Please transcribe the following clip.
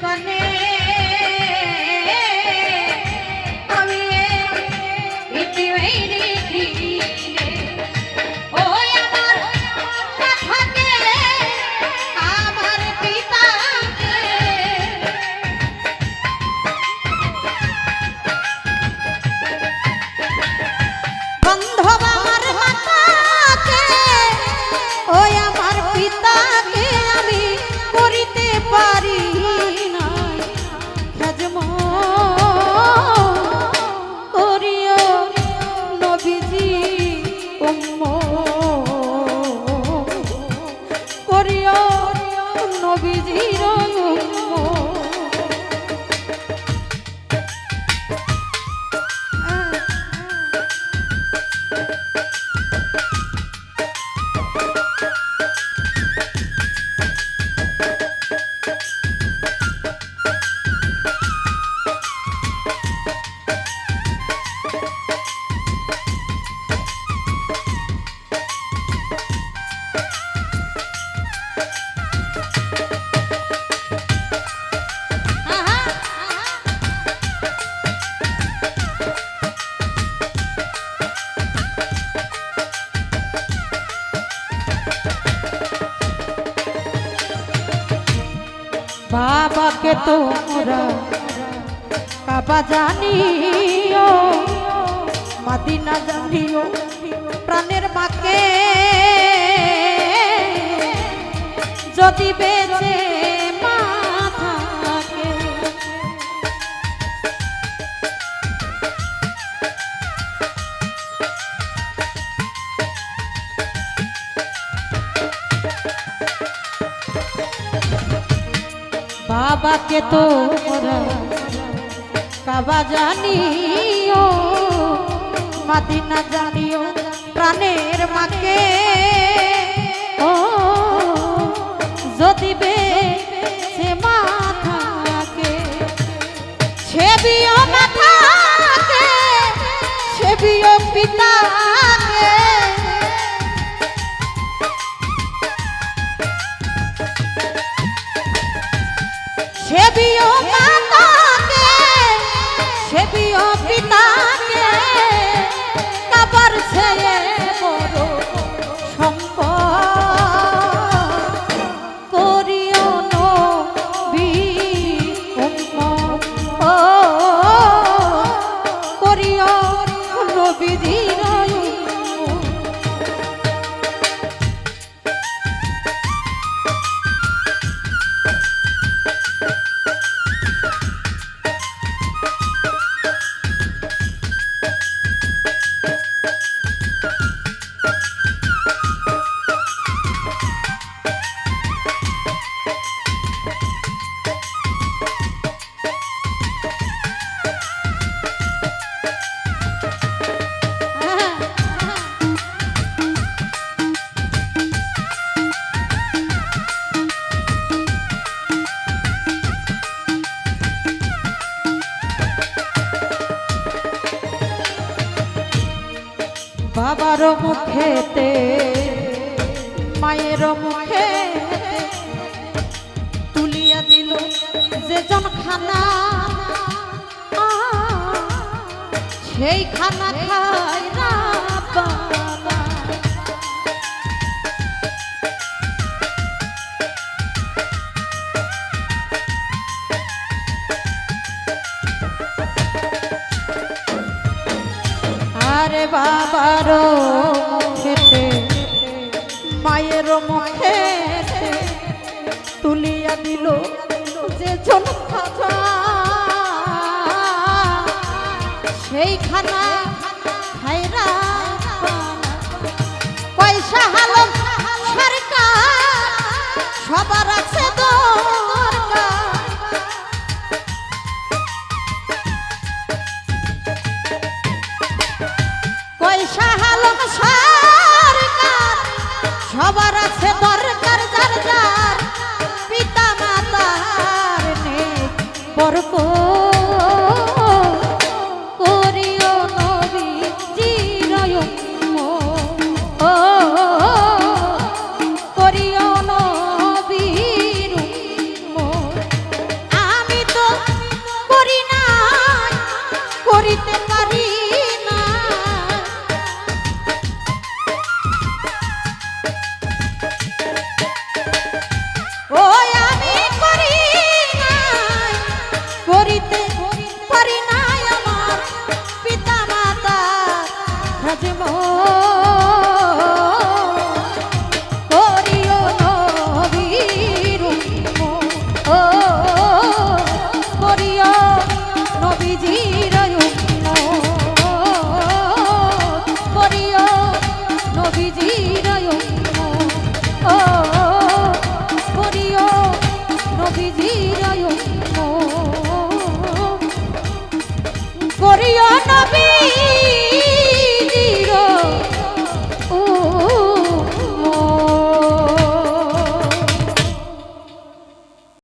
কনে বাবাকে তোমরা। কাবা জানিও মাদিনা জানিও প্রাণের মাকে যদি বেঁচে বাবাকে তোমরা কাবা জানিও, মাদিনা জানিও, প্রাণের মাকে। ও, যদি বে সে মাথাকে সেবিও মাথাকে সেবিও পিতাকে বাবার মুখেতে মায়ের মুখে তুলিয়া দিল যে খানা সেই খানা খায় আরে বাবার মুখেতে মায়ের মুখে তুলিয়া দিল যে জন সেই খানা সরকার সবার আছে দরকার যার যার পিতা মাতার নেই বরক